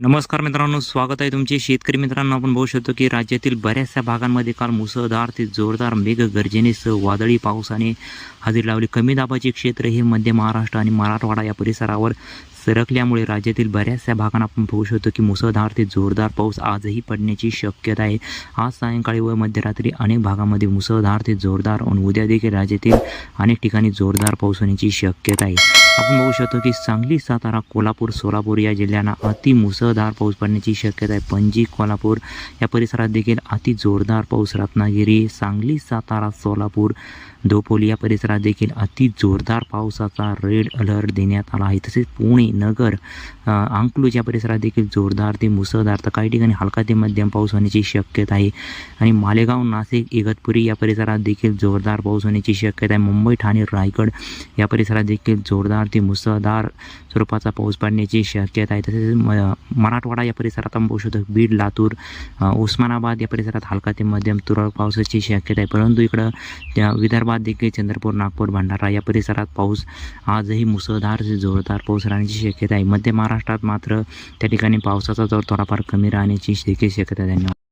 नमस्कार मित्रांनो स्वागत आहे तुमचे. शेतकरी मित्रांनो आपण बघू शकतो की राज्यातील बऱ्याचशा भागांमध्ये काल मुसळधार ते जोरदार मेघगर्जनेसह वादळी पावसाने हजेरी लावली. कमी दाबाचे क्षेत्र हे मध्य महाराष्ट्र आणि मराठवाडा या परिसरावर सरकल्यामुळे राज्यातील बऱ्याचशा भागांना आपण पाहू शकतो की मुसळधार ते जोरदार पाऊस आजही पडण्याची शक्यता आहे. आज सायंकाळी व मध्यरात्री अनेक भागामध्ये मुसळधार ते जोरदार आणि उद्या देखील राज्यातील अनेक ठिकाणी जोरदार पाऊस होण्याची शक्यता आहे. आपण बघू शकतो की सांगली सातारा कोल्हापूर सोलापूर या जिल्ह्यांना अति मुसळधार पाऊस पडण्याची शक्यता आहे. पणजी कोल्हापूर या परिसरात देखील अति जोरदार पाऊस रत्नागिरी सांगली सातारा सोलापूर दोपोली या परिसरात देखील अति जोरदार पावसाचा रेड अलर्ट देण्यात आला आहे. तसेच पुणे नगर अंकलूज या परिसरात देखील जोरदार ते मुसळधार तर काही ठिकाणी हलका ते मध्यम पाऊस होण्याची शक्यता आहे. आणि मालेगाव नाशिक इगतपुरी या परिसरात देखील जोरदार पाऊस होण्याची शक्यता आहे. मुंबई ठाणे रायगड या परिसरात देखील जोरदार ते मुसळधार स्वरूपाचा पाऊस पडण्याची शक्यता आहे. तसेच म मराठवाडा या परिसरात आपण बघू शकतो बीड लातूर उस्मानाबाद या परिसरात हलका ते मध्यम तुरळक पावसाची शक्यता आहे. परंतु इकडं त्या विदर्भात देखील चंद्रपूर नागपूर भंडारा या परिसरात पाऊस आजही मुसळधार जोरदार पाऊस राहण्याची शक्यता आहे. मध्य महाराष्ट्रात मात्र त्या ठिकाणी पावसाचा जोर थोडाफार कमी राहण्याची देखील शक्यता धन्यवाद.